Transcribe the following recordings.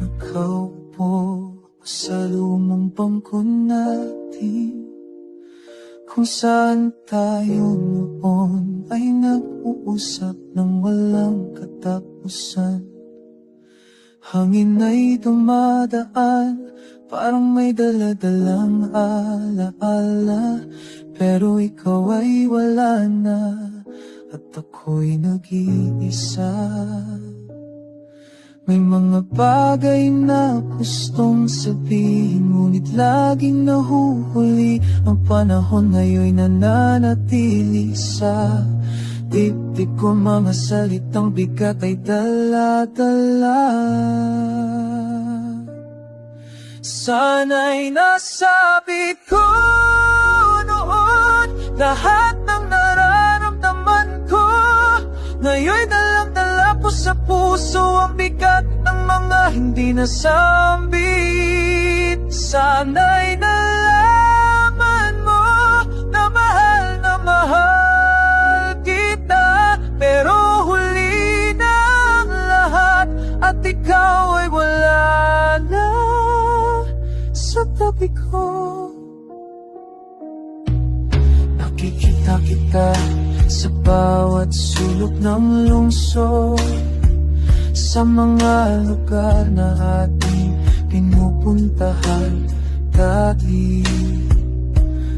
Nakaupo sa lumang bangko natin. Kung saan tayo noon ay nag-uusap ng walang katapusan. Hangin ay dumadaan Parang may daladalang alaala. Pero ikaw ay wala na At ako'y nag-iisa May mga bagay na gustong sabihin Ngunit laging nahuhuli Ang panahon ngayon'y nananatili sa Dibdib ko. Mga salitang bigat ay dala-dala. Sana'y nasabi ko noon Lahat hindi nasambit Sana'y nalaman mo Na mahal na mahal kita Pero huli na ang lahat At ikaw ay wala na Sa tabi ko. Nakikita kita sa bawat sulok ng lungsod Sa mga lugar na ating pinupuntahan dati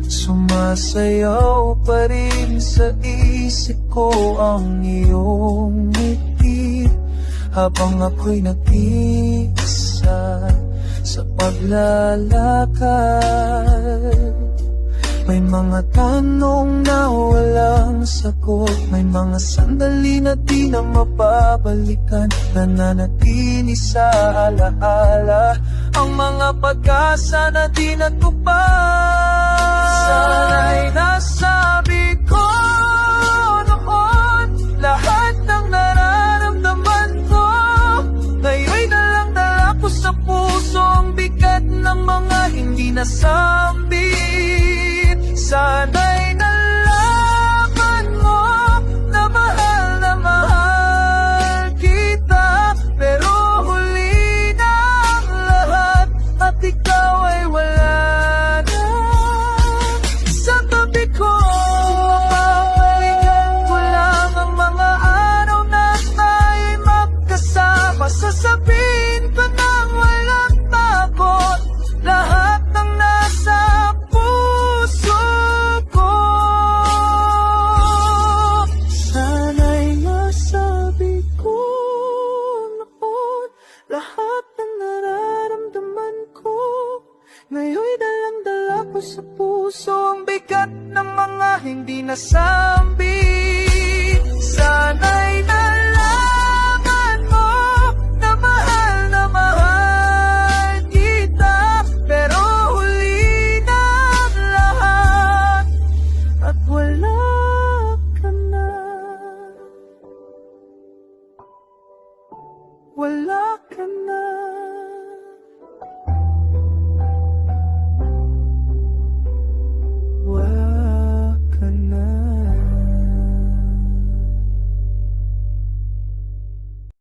Sumasayaw pa rin sa isip ko ang iyong ngiti Habang ako'y nag-iisa sa paglalakad may mga tanong na walang sagot. May mga sandali na di na mapabalikan. Nananatili sa alaala. Ang mga pag-asa na di natupad. Sana'y nasabi ko noon Lahat ng nararamdaman ko Ngayon'y dalang-dala ko sa puso Ang bigat ng mga hindi nasambit Sana'y nalaman mo na mahal na mahal kita Pero huli na ang lahat at ikaw ay wala na. Sa tabi ko Babalikan ko lang ang mga araw na tayo'y magkasama. Sasabihin ko nang bigat ng mga hindi nasambi. Sana'y nalaman mo Na mahal na mahal kita Pero huli na ang lahat At wala ka na. Wala ka na